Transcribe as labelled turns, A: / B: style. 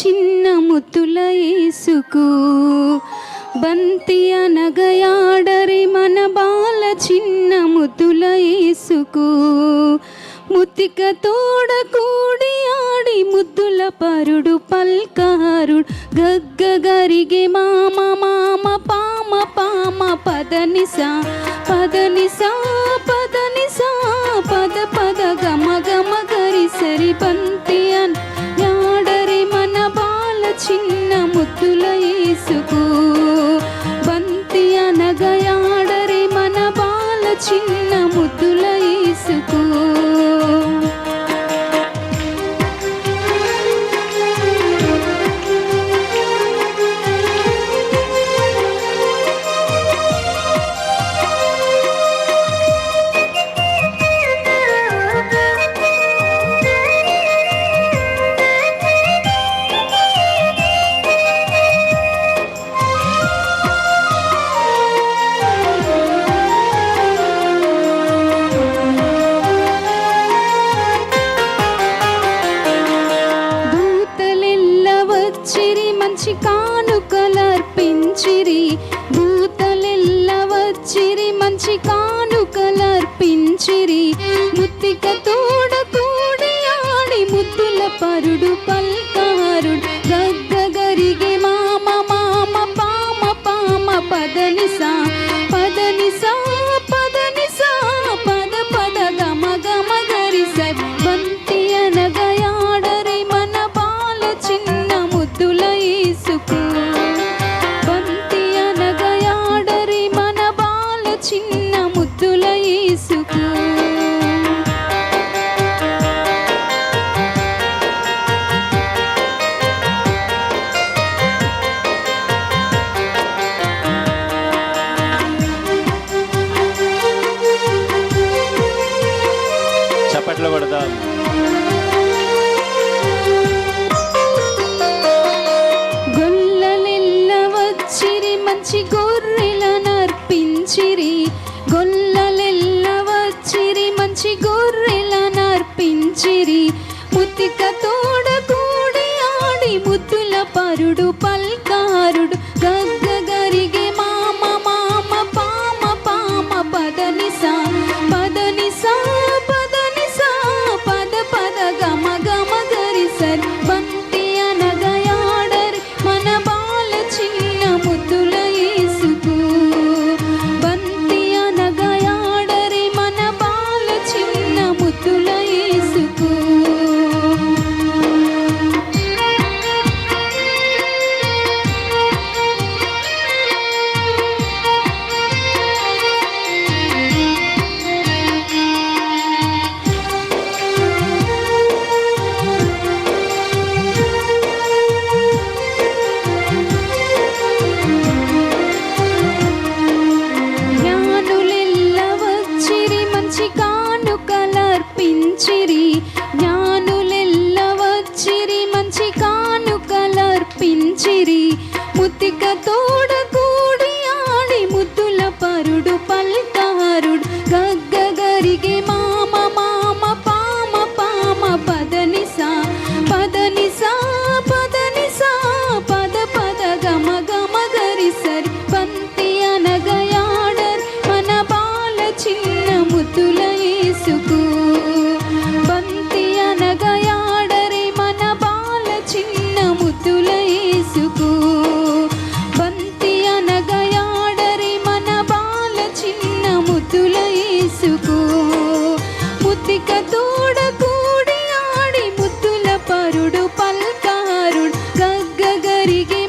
A: చిన్న ముత్తుల యేసుకు బంతి అనగయాడరి మన బాల చిన్న ముత్తుల యేసుకు ముతిక తోడ కూడి ఆడి ముద్దుల పరుడు పల్కారుడు. గగ్గ గరిగే మామ మామ పామ పామ పదనిసా పదనిసా పదనిసా చిన్న ముద్దుల పరుడు పల్కారుడు గొల్లలెల్ల వచ్చిరి మంచి వచ్చిరి జ్ఞానులెల్ల వచ్చిరి మంచి కానుకలర్పించిరి ముతిక తోడ you